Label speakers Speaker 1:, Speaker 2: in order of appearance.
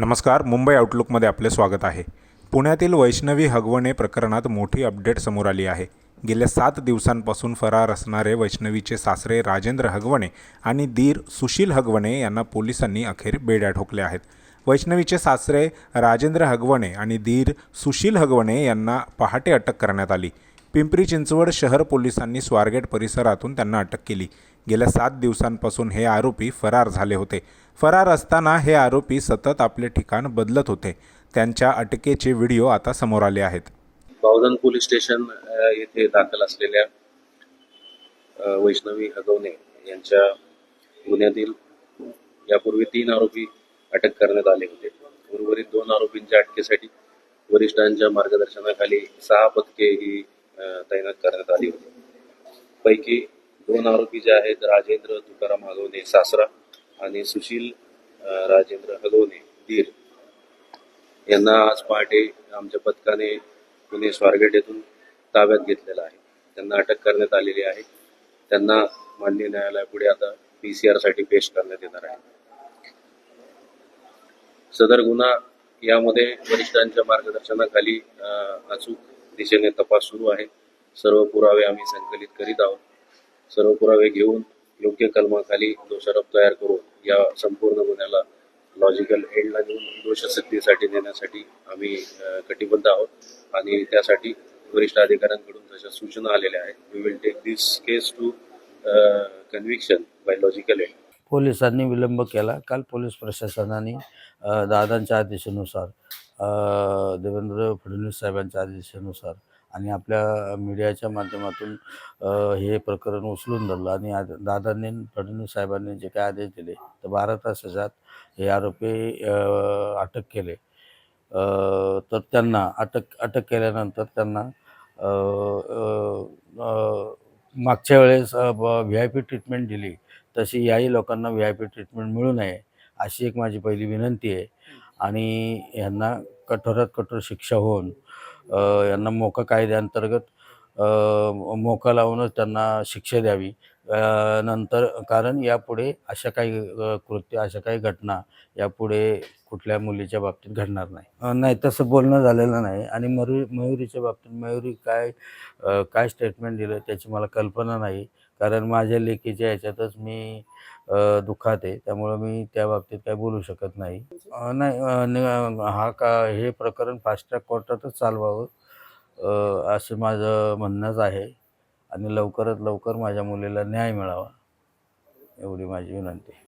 Speaker 1: नमस्कार मुंबई आउटलुकमध्ये आपले स्वागत आहे. पुण्यातील वैष्णवी हगवणे प्रकरणात मोठी अपडेट समोर आली आहे. गेल्या सात दिवसांपासून फरार असणारे वैष्णवीचे सासरे राजेंद्र हगवणे आणि दीर सुशील हगवणे यांना पोलिसांनी अखेर बेड्या ठोकल्या आहेत. वैष्णवीचे सासरे राजेंद्र हगवणे आणि दीर सुशील हगवणे यांना पहाटे अटक करण्यात आली. पिंपरी चिंचवड शहर पोलिसांनी स्वारगेट परिसरातून त्यांना अटक केली. गेल्या सात दिवसांपासून हे आरोपी फरार झाले होते. फरार असताना हे आरोपी सतत आपले ठिकाण बदलत होते. त्यांच्या अटकेचे व्हिडिओ आता समोर आले आहेत.
Speaker 2: बावधन पोलीस स्टेशन येथे दाखल असलेल्या वैष्णवी हगवणे यांच्या गुन्ह्यातील यापूर्वी तीन आरोपी अटक करण्यात आले होते. उर्वरित दोन आरोपींच्या अटकेसाठी वरिष्ठांच्या मार्गदर्शनाखाली सहा पथके ही तैनात करण्यात आली होती. पैकी दोन आरोपी जे आहेत राजेंद्र तुकाराम हगवणे सासरा आणि सुशील राजेंद्र हगवणे दीर. यांना आज पहाटे आमच्या पथकाने पुणे स्वारगेट येथून ताब्यात घेतलेला आहे. त्यांना अटक करण्यात आलेली आहे. त्यांना मान्य न्यायालयापुढे आता पी सी साठी पेश करण्यात येणार आहे. सदर गुन्हा यामध्ये वरिष्ठांच्या मार्गदर्शनाखाली अं, अचूक दिशेने तपास सुरू आहे. सर्व पुरावे आम्ही संकलित करीत आहोत. सर्व पुरावे घेऊन योग्य कलमाखाली दोषारोप तयार करून या संपूर्ण गुन्ह्याला लॉजिकल एंडला नेऊन दोषसिद्धीसाठी नेण्यासाठी आम्ही कटिबद्ध आहोत. आणि त्यासाठी वरिष्ठ अधिकाऱ्यांकडून जशा सूचना आलेल्या आहेत. We will take this case to conviction by logical end
Speaker 3: पोलिसांनी विलंब केला. काल पोलीस प्रशासनाने दादांच्या आदेशानुसार देवेंद्र फडणवीस साहेबांच्या आदेशानुसार आणि आपल्या मीडियाच्या माध्यमातून हे प्रकरण उचलून धरलं. आणि दादांनी फडणवीस साहेबांनी जे काय आदेश दिले तर बारा तासाच्यात हे आरोपी अटक केले. तर त्यांना अटक अटक केल्यानंतर त्यांना मागच्या वेळेस व्ही आय पी ट्रीटमेंट दिली. तशी याही लोकांना व्ही आय पी ट्रीटमेंट मिळू नये अशी एक माझी पहिली विनंती आहे. आणि यांना कठोरात कठोर शिक्षा होऊन यांना मोका कायद्याअंतर्गत मोका लावूनच त्यांना शिक्षा द्यावी. नंतर कारण यापुढे अशा काही कृत्य अशा काही घटना यापुढे कुठल्या मुलीच्या बाबतीत घडणार नाही. नाही तसं बोलणं झालेलं नाही. आणि मयुरी मयुरीच्या बाबतीत मयुरी काय काय स्टेटमेंट दिलं त्याची मला कल्पना नाही. कारण माझ्या लेखीच्या याच्यातच मी दुःखात आहे. त्यामुळं मी त्या बाबतीत काय बोलू शकत नाही. नाही हा का हे प्रकरण फास्ट ट्रॅक कोर्टातच चालवावं असं माझं म्हणणंच आहे. आणि लवकरात लवकर माझ्या मुलीला न्याय मिळावा एवढी माझी विनंती. आहे